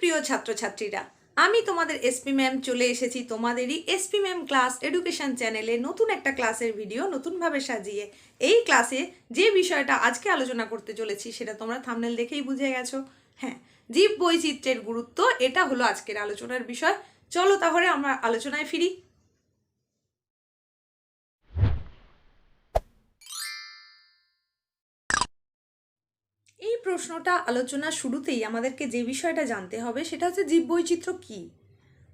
প্রিয় ছাত্রছাত্রীরা, আমি তোমাদের এসপি ম্যাম চলে এসেছি তোমাদেরই এসপি ম্যাম ক্লাস এডুকেশন চ্যানেলে নতুন একটা ক্লাসের ভিডিও নতুনভাবে সাজিয়ে। এই ক্লাসে যে বিষয়টা আজকে আলোচনা করতে চলেছি সেটা তোমরা থামনেল দেখেই বুঝে গেছো। হ্যাঁ জীব বৈচিত্র্যের গুরুত্ব, এটা হলো আজকের আলোচনার বিষয়। চলো তাহলে আমরা আলোচনায় ফিরি। প্রশ্নটা আলোচনা শুরুতেই আমাদেরকে যে বিষয়টা জানতে হবে সেটা হচ্ছে জীববৈচিত্র্য কী?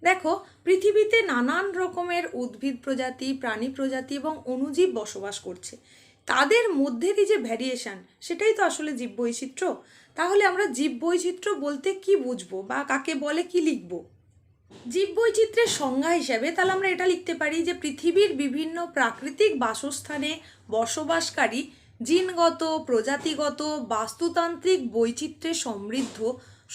দেখো, পৃথিবীতে নানান রকমের উদ্ভিদ প্রজাতি, প্রাণী প্রজাতি এবং অণুজীব বসবাস করছে। তাদের মধ্যেরই যে ভ্যারিয়েশন সেটাই তো আসলে জীববৈচিত্র্য। তাহলে আমরা জীববৈচিত্র্য বলতে কি বুঝব বা কাকে বলে কি লিখব? জীববৈচিত্র্যের সংজ্ঞা হিসাবে তাহলে আমরা এটা লিখতে পারি যে পৃথিবীর বিভিন্ন প্রাকৃতিক বাসস্থানে বসবাসকারী জিনগত, প্রজাতিগত, বাস্তুতান্ত্রিক বৈচিত্র্যে সমৃদ্ধ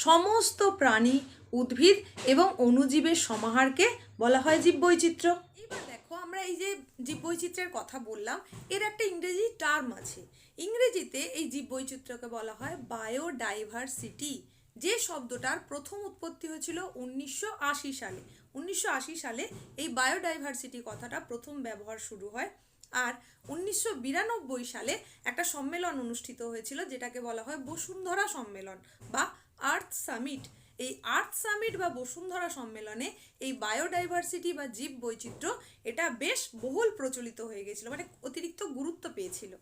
সমস্ত প্রাণী, উদ্ভিদ এবং অণুজীবের সমাহারকে বলা হয় জীববৈচিত্র্য। এবার দেখো, আমরা এই যে জীববৈচিত্র্যের কথা বললাম, এর একটা ইংরেজি টার্ম আছে। ইংরেজিতে এই জীববৈচিত্র্যকে বলা হয় বায়োডাইভার্সিটি। যে শব্দটার প্রথম উৎপত্তি হয়েছিল উনিশশো আশি সালে। উনিশশো আশি সালে এই বায়োডাইভার্সিটি কথাটা প্রথম ব্যবহার শুরু হয় আর উনিশশো বিরানব্বই সালে একটা সম্মেলন অনুষ্ঠিত হয়েছিল, যেটাকে বলা হয় বসুন্ধরা সম্মেলন বা আর্থ সামিট। এই আর্থ সামিট বা বসুন্ধরা সম্মেলনে এই বায়োডাইভার্সিটি বা জীব বৈচিত্র্য, এটা বেশ বহুল প্রচলিত হয়ে গেছিল মানে অতিরিক্ত গুরুত্ব পেয়েছিল।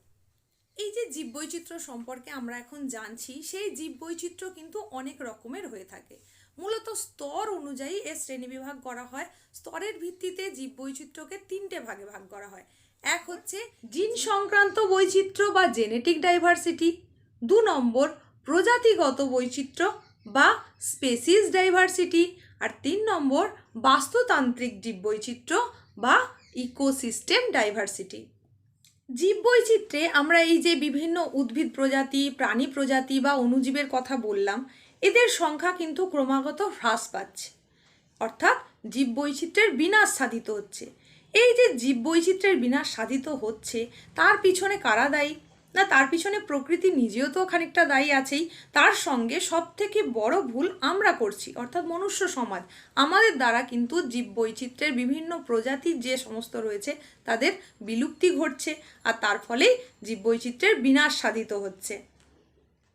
এই যে জীববৈচিত্র্য সম্পর্কে আমরা এখন জানছি, সেই জীববৈচিত্র্য কিন্তু অনেক রকমের হয়ে থাকে। মূলত স্তর অনুযায়ী এর শ্রেণীবিভাগ করা হয়। স্তরের ভিত্তিতে জীববৈচিত্র্যকে তিনটে ভাগে ভাগ করা হয়। এক হচ্ছে জিন সংক্রান্ত বৈচিত্র্য বা জেনেটিক ডাইভার্সিটি। দু নম্বর, প্রজাতিগত বৈচিত্র্য বা স্পেসিস ডাইভার্সিটি। আর তিন নম্বর, বাস্তুতান্ত্রিক জীববৈচিত্র্য বা ইকোসিস্টেম ডাইভার্সিটি। জীববৈচিত্র্যে আমরা এই যে বিভিন্ন উদ্ভিদ প্রজাতি, প্রাণী প্রজাতি বা অণুজীবের কথা বললাম, এদের সংখ্যা কিন্তু ক্রমাগত হ্রাস পাচ্ছে। অর্থাৎ জীববৈচিত্র্যের বিনাশ সাধিত হচ্ছে। এই যে জীববৈচিত্র্যের বিনাশ সাধিত হচ্ছে, তার পিছনে কারা দায়ী? না, তার পিছনে প্রকৃতি নিজেও তো খানিকটা দায়ী আছেই, তার সঙ্গে সব থেকে বড় ভুল আমরা করছি, অর্থাৎ মনুষ্য সমাজ। আমাদের দ্বারা কিন্তু জীববৈচিত্র্যের বিভিন্ন প্রজাতির যে সমস্ত রয়েছে, তাদের বিলুপ্তি ঘটছে, আর তার ফলেই জীববৈচিত্র্যের বিনাশ সাধিত হচ্ছে।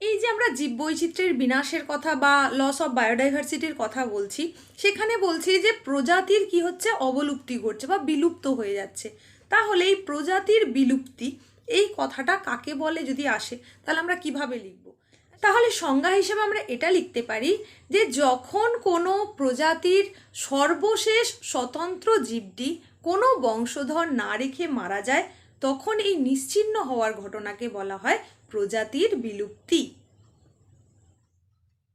এই যে আমরা জীববৈচিত্র্যের বিনাশের কথা বা লস অফ বায়োডাইভার্সিটির কথা বলছি, সেখানে বলছি যে প্রজাতির কি হচ্ছে? অবলুপ্তি ঘটছে বা বিলুপ্ত হয়ে যাচ্ছে। তাহলে এই প্রজাতির বিলুপ্তি, এই কথাটা কাকে বলে যদি আসে, তাহলে আমরা কীভাবে লিখব? তাহলে সংজ্ঞা হিসেবে আমরা এটা লিখতে পারি যে যখন কোনো প্রজাতির সর্বশেষ স্বতন্ত্র জীবটি কোনো বংশধর না রেখে মারা যায়, তখন এই নিশ্চিহ্ন হওয়ার ঘটনাকে বলা হয় প্রজাতির বিলুপ্তি।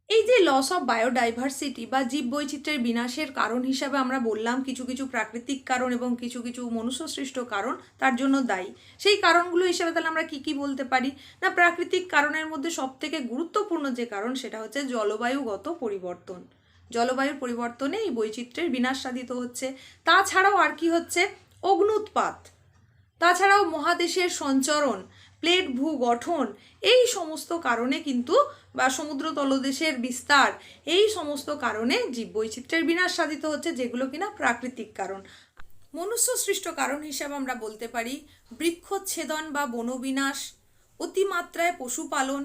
এই যে লস অফ বায়োডাইভার্সিটি বা জীববৈচিত্র্যের বিনাশের কারণ হিসাবে আমরা বললাম, কিছু কিছু প্রাকৃতিক কারণ এবং কিছু কিছু মনুষ্যসৃষ্ট কারণ, তার জন্য দায়ী। সেই কারণগুলো হিসাবে তাহলে আমরা কি কি বলতে পারি? না, প্রাকৃতিক কারণের মধ্যে সবথেকে গুরুত্বপূর্ণ যে কারণ, সেটা হচ্ছে জলবায়ুগত পরিবর্তন। জলবায়ুর পরিবর্তনে এই বৈচিত্র্যের বিনাশ সাধিত হচ্ছে। তাছাড়াও আর কি হচ্ছে? অগ্নুৎপাত। তাছাড়াও মহাদেশের সঞ্চরণ। প্লেট ভূ গঠন এই সমস্ত কারণে কিন্তু বা সমুদ্র তলদেশের বিস্তার, এই সমস্ত কারণে জীববৈচিত্র্যের বিনাশ সাধিত হচ্ছে, যেগুলো কিনা প্রাকৃতিক কারণ। মনুষ্য সৃষ্ট কারণ হিসাবে আমরা বলতে পারি বৃক্ষচ্ছেদন বা বনবিনাশ, অতিমাত্রায় পশুপালন,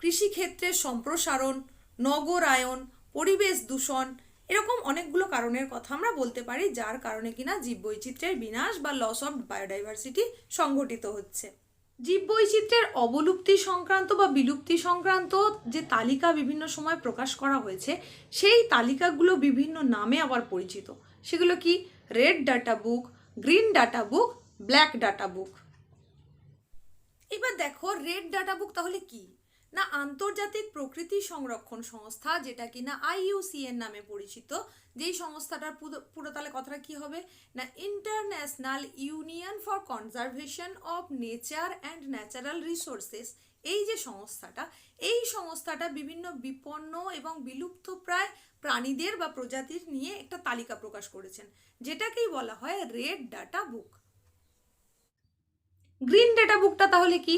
কৃষিক্ষেত্রের সম্প্রসারণ, নগরায়ন, পরিবেশ দূষণ, এরকম অনেকগুলো কারণের কথা আমরা বলতে পারি, যার কারণে কিনা জীববৈচিত্র্যের বিনাশ বা লস অফ বায়োডাইভার্সিটি সংঘটিত হচ্ছে। জীববৈচিত্র্যের অবলুপ্তি সংক্রান্ত বা বিলুপ্তি সংক্রান্ত যে তালিকা বিভিন্ন সময় প্রকাশ করা হয়েছে, সেই তালিকাগুলো বিভিন্ন নামে আবার পরিচিত। সেগুলো কি? Red data book, green data book, black data book. এবার দেখো, রেড ডাটা বুক তাহলে কি? না আন্তর্জাতিক প্রকৃতি সংরক্ষণ সংস্থা, যেটা কিনা আইইউসিএন নামে পরিচিত, যেই সংস্থাটার পুরো- তাহলে কথাটা কি হবে? না international union for conservation of nature and natural resources এই যে সংস্থাটা, এই সংস্থাটা বিভিন্ন বিপন্ন এবং বিলুপ্তপ্রায় প্রাণীদের বা প্রজাতির নিয়ে একটা তালিকা প্রকাশ করেছেন, যেটাকেই বলা হয় red data book green data বুকটা তাহলে কি?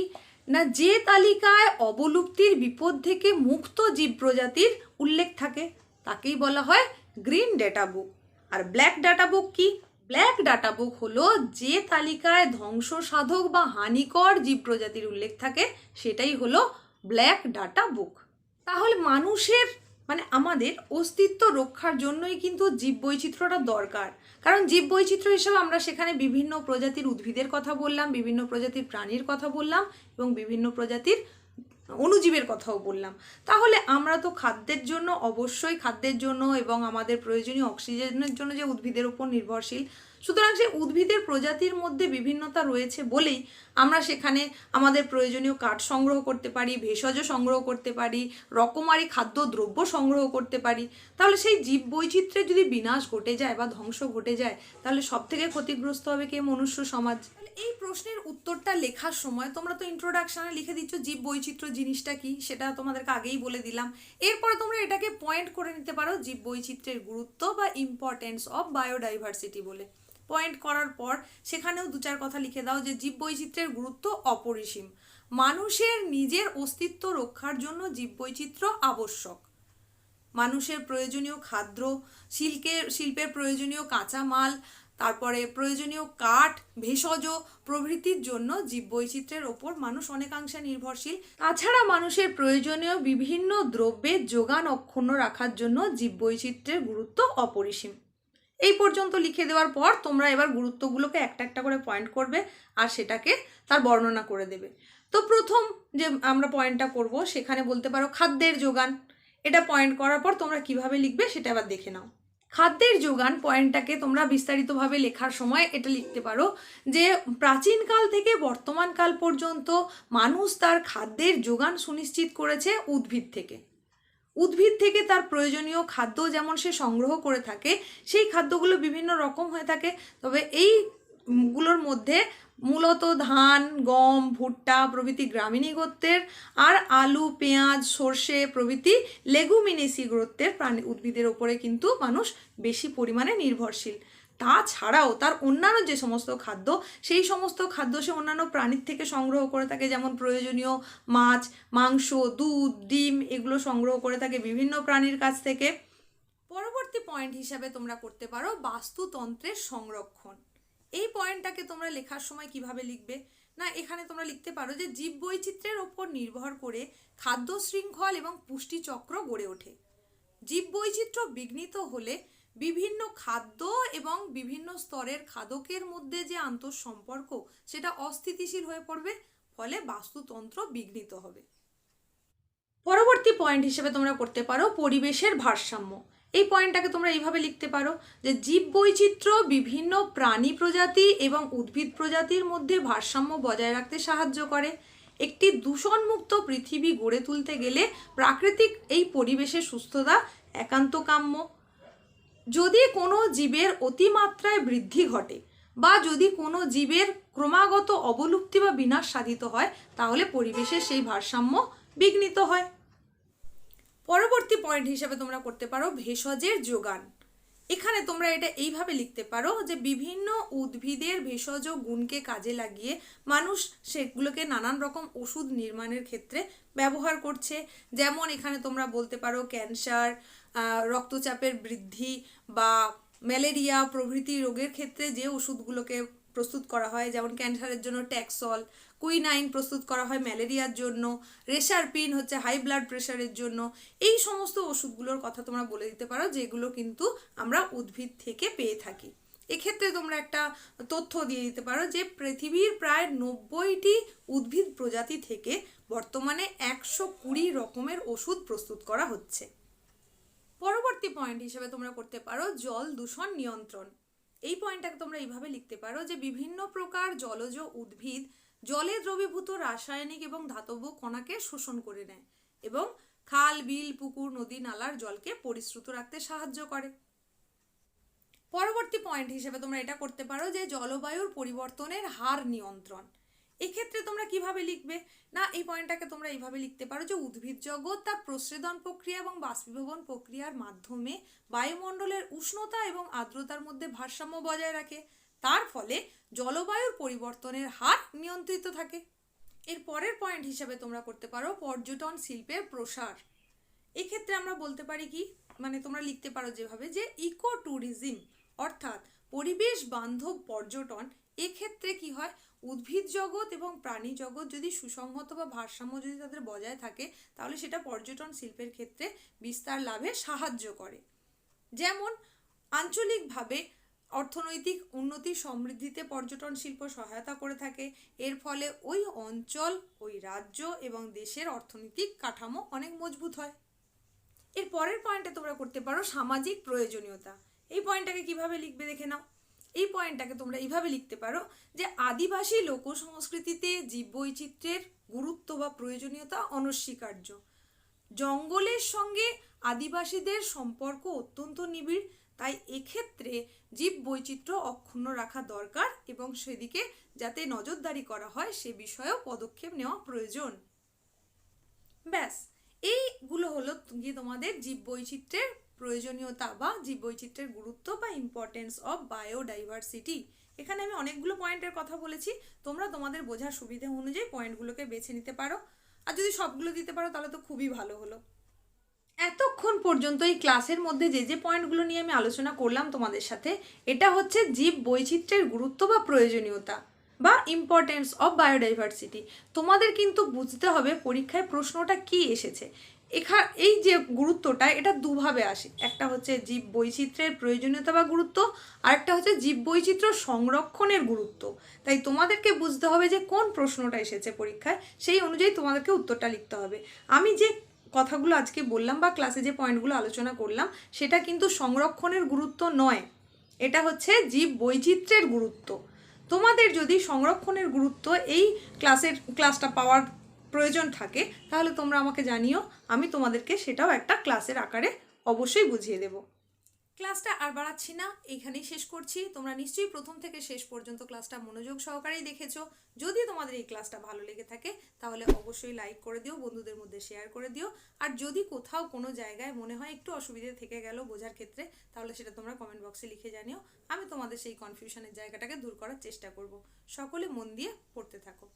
না যে তালিকায় অবলুপ্তির বিপদ থেকে মুক্ত জীব প্রজাতির উল্লেখ থাকে, তাকেই বলা হয় গ্রিন ডেটা বুক। আর ব্ল্যাক ডাটা বুক কি? ব্ল্যাক ডাটা বুক হলো যে তালিকায় ধ্বংস সাধক বা হানিকর জীব প্রজাতির উল্লেখ থাকে, সেটাই হলো ব্ল্যাক ডাটা বুক। তাহলে মানুষের মানে আমাদের অস্তিত্ব রক্ষার জন্যই কিন্তু জীব বৈচিত্র্যটা দরকার। কারণ জীব বৈচিত্র্য হিসেবে আমরা সেখানে বিভিন্ন প্রজাতির উদ্ভিদের কথা বললাম, বিভিন্ন প্রজাতির প্রাণীর কথা বললাম এবং বিভিন্ন প্রজাতির অণুজীবের কথাও বললাম। তাহলে আমরা তো খাদ্যের জন্য অবশ্যই খাদ্যের জন্য এবং আমাদের প্রয়োজনীয় অক্সিজেনের জন্য যে উদ্ভিদের উপর নির্ভরশীল সুতরাং সেই উদ্ভিদের প্রজাতির মধ্যে বিভিন্নতা রয়েছে বলেই আমরা সেখানে আমাদের প্রয়োজনীয় কাঠ সংগ্রহ করতে পারি, ভেষজ সংগ্রহ করতে পারি, রকমারি খাদ্য, দ্রব্য সংগ্রহ করতে পারি। তাহলে সেই জীব বৈচিত্র্যের যদি বিনাশ ঘটে যায় বা ধ্বংস ঘটে যায়, তাহলে সব থেকে ক্ষতিগ্রস্ত হবে কে? মনুষ্য সমাজ। এই প্রশ্নের উত্তরটা লেখার সময় তোমরা তো ইন্ট্রোডাকশনে লিখে দিচ্ছ জীব বৈচিত্র্য জিনিসটা কি, সেটা তোমাদেরকে আগেই বলে দিলাম। এরপরে তোমরা এটাকে পয়েন্ট করে নিতে পারো জীব বৈচিত্র্যের গুরুত্ব বা ইম্পর্টেন্স অফ বায়োডাইভার্সিটি বলে। পয়েন্ট করার পর সেখানেও দু চার কথা লিখে দাও যে জীব বৈচিত্র্যের গুরুত্ব অপরিসীম। মানুষের নিজের অস্তিত্ব রক্ষার জন্য জীব বৈচিত্র্য আবশ্যক। মানুষের প্রয়োজনীয় খাদ্য শিল্পের শিল্পের প্রয়োজনীয় কাঁচামাল, তারপরে প্রয়োজনীয় কাঠ, ভেষজ প্রভৃতির জন্য জীববৈচিত্র্যের ওপর মানুষ অনেকাংশে নির্ভরশীল। তাছাড়া মানুষের প্রয়োজনীয় বিভিন্ন দ্রব্যের যোগান অক্ষুণ্ণ রাখার জন্য জীববৈচিত্র্যের গুরুত্ব অপরিসীম। এই পর্যন্ত লিখে দেওয়ার পর তোমরা এবার গুরুত্বগুলোকে একটা একটা করে পয়েন্ট করবে আর সেটাকে তার বর্ণনা করে দেবে। তো প্রথম যে আমরা পয়েন্টটা করব, সেখানে বলতে পারো খাদ্যের যোগান। এটা পয়েন্ট করার পর তোমরা কীভাবে লিখবে সেটা আবার দেখে নাও। খাদ্যের যোগান পয়েন্টটাকে তোমরা বিস্তারিতভাবে লেখার সময় এটা লিখতে পারো যে প্রাচীনকাল থেকে বর্তমান কাল পর্যন্ত মানুষ তার খাদ্যের যোগান সুনিশ্চিত করেছে উদ্ভিদ থেকে। উদ্ভিদ থেকে তার প্রয়োজনীয় খাদ্য যেমন সে সংগ্রহ করে থাকে, সেই খাদ্যগুলো বিভিন্ন রকম হয়ে থাকে। তবে এই গুলোর মধ্যে মূলত ধান, গম, ভুট্টা প্রভৃতি গ্রামীণী গোত্রের আর আলু, পেঁয়াজ, সর্ষে প্রভৃতি লেগুমিনেসি গোত্রের প্রাণী উদ্ভিদের ওপরে কিন্তু মানুষ বেশি পরিমাণে নির্ভরশীল। তাছাড়াও তার অন্যান্য যে সমস্ত খাদ্য, সেই সমস্ত খাদ্য সে অন্যান্য প্রাণীর থেকে সংগ্রহ করে থাকে, যেমন প্রয়োজনীয় মাছ, মাংস, দুধ, ডিম এগুলো সংগ্রহ করে থাকে বিভিন্ন প্রাণীর কাছ থেকে। পরবর্তী পয়েন্ট হিসাবে তোমরা করতে পারো বাস্তুতন্ত্রের সংরক্ষণ। এই পয়েন্টটাকে তোমরা লেখার সময় কীভাবে লিখবে? না, এখানে তোমরা লিখতে পারো যে জীব বৈচিত্র্যের ওপর নির্ভর করে খাদ্য শৃঙ্খল এবং পুষ্টি চক্র গড়ে ওঠে। জীব বৈচিত্র্য বিঘ্নিত হলে বিভিন্ন খাদ্য এবং বিভিন্ন স্তরের খাদকের মধ্যে যে আন্তঃসম্পর্ক, সেটা অস্থিতিশীল হয়ে পড়বে, ফলে বাস্তুতন্ত্র বিঘ্নিত হবে। পরবর্তী পয়েন্ট হিসেবে তোমরা করতে পারো পরিবেশের ভারসাম্য। এই পয়েন্টটাকে তোমরা এইভাবে লিখতে পারো যে জীব বৈচিত্র্য বিভিন্ন প্রাণী প্রজাতি এবং উদ্ভিদ প্রজাতির মধ্যে ভারসাম্য বজায় রাখতে সাহায্য করে। একটি দূষণমুক্ত পৃথিবী গড়ে তুলতে গেলে প্রাকৃতিক এই পরিবেশের সুস্থতা একান্ত কাম্য যদি কোনো জীবের অতিমাত্রায় বৃদ্ধি ঘটে বা যদি কোনো জীবের ক্রমাগত অবলুপ্তি বা বিনাশ সাধিত হয়, তাহলে পরিবেশের সেই ভারসাম্য বিঘ্নিত হয়। পরবর্তী পয়েন্ট হিসাবে তোমরা করতে পারো ভেষজের যোগান। এখানে তোমরা এটা এইভাবে লিখতে পারো যে বিভিন্ন উদ্ভিদের ভেষজ গুণকে কাজে লাগিয়ে মানুষ সেগুলোকে নানান রকম ওষুধ নির্মাণের ক্ষেত্রে ব্যবহার করছে। যেমন এখানে তোমরা বলতে পারো ক্যান্সার রক্তচাপের বৃদ্ধি বা ম্যালেরিয়া প্রভৃতি রোগের ক্ষেত্রে যে ওষুধগুলোকে প্রস্তুত করা হয়, যেমন ক্যান্সারের জন্য ট্যাক্সল, কুইনাইন প্রস্তুত করা হয় ম্যালেরিয়ার জন্য রেশারপিন হচ্ছে হাই ব্লাড প্রেশারের জন্য, এই সমস্ত ওষুধগুলোর কথা তোমরা বলে দিতে পারো, যেগুলো কিন্তু আমরা উদ্ভিদ থেকে পেয়ে থাকি। এক্ষেত্রে তোমরা একটা তথ্য দিয়ে দিতে পারো যে পৃথিবীর প্রায় নব্বইটি উদ্ভিদ প্রজাতি থেকে বর্তমানে একশো কুড়ি রকমের ওষুধ প্রস্তুত করা হচ্ছে। পরবর্তী পয়েন্ট হিসেবে তোমরা করতে পারো জল দূষণ নিয়ন্ত্রণ। এই পয়েন্টটাকে তোমরা এইভাবে লিখতে পারো যে বিভিন্ন প্রকার জলজ উদ্ভিদ জলে দ্রবীভূত রাসায়নিক এবং ধাতব কণাকে শোষণ করে নেয় এবং খাল, বিল, পুকুর, নদী, নালার জলকে পরিশ্রুত রাখতে সাহায্য করে। পরবর্তী পয়েন্ট হিসেবে তোমরা এটা করতে পারো যে জলবায়ুর পরিবর্তনের হার নিয়ন্ত্রণ। এক্ষেত্রে তোমরা কীভাবে লিখবে? না, এই পয়েন্টটাকে তোমরা এইভাবে লিখতে পারো যে উদ্ভিদ জগৎ তার প্রস্রেদন প্রক্রিয়া এবং বাষ্পীভবন প্রক্রিয়ার মাধ্যমে বায়ুমণ্ডলের উষ্ণতা এবং আর্দ্রতার মধ্যে ভারসাম্য বজায় রাখে। তার ফলে জলবায়ুর পরিবর্তনের হার নিয়ন্ত্রিত থাকে। এর পরের পয়েন্ট হিসাবে তোমরা করতে পারো পর্যটন শিল্পের প্রসার। এক্ষেত্রে আমরা বলতে পারি কি? মানে তোমরা লিখতে পারো যেভাবে যে ইকো ট্যুরিজম অর্থাৎ পরিবেশ বান্ধব পর্যটন এক্ষেত্রে কি হয়? উদ্ভিদ জগৎ এবং প্রাণী জগৎ যদি সুসংহত বা ভারসাম্য যদি তাদের বজায় থাকে, তাহলে সেটা পর্যটন শিল্পের ক্ষেত্রে বিস্তার লাভে সাহায্য করে। যেমন, আঞ্চলিকভাবে অর্থনৈতিক উন্নতি সমৃদ্ধিতে পর্যটন শিল্প সহায়তা করে থাকে। এর ফলে ওই অঞ্চল, ওই রাজ্য এবং দেশের অর্থনৈতিক কাঠামো অনেক মজবুত হয়। এর পরের পয়েন্টে তোমরা করতে পারো সামাজিক প্রয়োজনীয়তা। এই পয়েন্টটাকে কীভাবে লিখবে দেখে নাও। এই পয়েন্টটাকে তোমরা এইভাবে লিখতে পারো যে আদিবাসী লোক সংস্কৃতিতে জীববৈচিত্র্যের গুরুত্ব বা প্রয়োজনীয়তা অনস্বীকার্য। জঙ্গলের সঙ্গে আদিবাসীদের সম্পর্ক অত্যন্ত নিবিড়, তাই এক্ষেত্রে জীব বৈচিত্র্য অক্ষুণ্ণ রাখা দরকার এবং সেদিকে যাতে নজরদারি করা হয় সে বিষয়েও পদক্ষেপ নেওয়া প্রয়োজন। ব্যাস, এইগুলো হলো গিয়ে তোমাদের জীব বৈচিত্র্যের প্রয়োজনীয়তা বা জীব বৈচিত্র্যের গুরুত্ব বা ইম্পর্টেন্স অফ বায়োডাইভার্সিটি এখানে আমি অনেকগুলো পয়েন্টের কথা বলেছি, তোমরা তোমাদের বোঝার সুবিধা অনুযায়ী পয়েন্টগুলোকে বেছে নিতে পারো। আর যদি সবগুলো দিতে পারো, তাহলে তো খুবই ভালো হলো। এতক্ষণ পর্যন্ত এই ক্লাসের মধ্যে যে যে পয়েন্টগুলো নিয়ে আমি আলোচনা করলাম তোমাদের সাথে, এটা হচ্ছে জীব বৈচিত্র্যের গুরুত্ব বা প্রয়োজনীয়তা বা ইম্পর্টেন্স অফ বায়োডাইভার্সিটি তোমাদের কিন্তু বুঝতে হবে পরীক্ষায় প্রশ্নটা কি এসেছে। এখা, এই যে গুরুত্বটা, এটা দুভাবে আসে। একটা হচ্ছে জীব বৈচিত্র্যের প্রয়োজনীয়তা বা গুরুত্ব, আরেকটা হচ্ছে জীব বৈচিত্র্য সংরক্ষণের গুরুত্ব। তাই তোমাদেরকে বুঝতে হবে যে কোন প্রশ্নটা এসেছে পরীক্ষায়, সেই অনুযায়ী তোমাদেরকে উত্তরটা লিখতে হবে। আমি যে কথাগুলো আজকে বললাম বা ক্লাসে যে পয়েন্টগুলো আলোচনা করলাম, সেটা কিন্তু সংরক্ষণের গুরুত্ব নয়। এটা হচ্ছে জীব বৈচিত্র্যের গুরুত্ব। তোমাদের যদি সংরক্ষণের গুরুত্ব এই ক্লাসের ক্লাসটা পাওয়ার প্রয়োজন থাকে, তাহলে তোমরা আমাকে জানিও, আমি তোমাদেরকে সেটাও একটা ক্লাসের আকারে অবশ্যই বুঝিয়ে দেব। ক্লাসটা আর বাড়াচ্ছি না, এইখানেই শেষ করছি। তোমরা নিশ্চয়ই প্রথম থেকে শেষ পর্যন্ত ক্লাসটা মনোযোগ সহকারেই দেখেছ। যদি তোমাদের এই ক্লাসটা ভালো লেগে থাকে, তাহলে অবশ্যই লাইক করে দিও, বন্ধুদের মধ্যে শেয়ার করে দিও। আর যদি কোথাও কোনো জায়গায় মনে হয় একটু অসুবিধে থেকে গেল বোঝার ক্ষেত্রে, তাহলে সেটা তোমরা কমেন্ট বক্সে লিখে জানিও। আমি তোমাদের সেই কনফিউশনের জায়গাটাকে দূর করার চেষ্টা করব। সকলে মন দিয়ে পড়তে থাকো।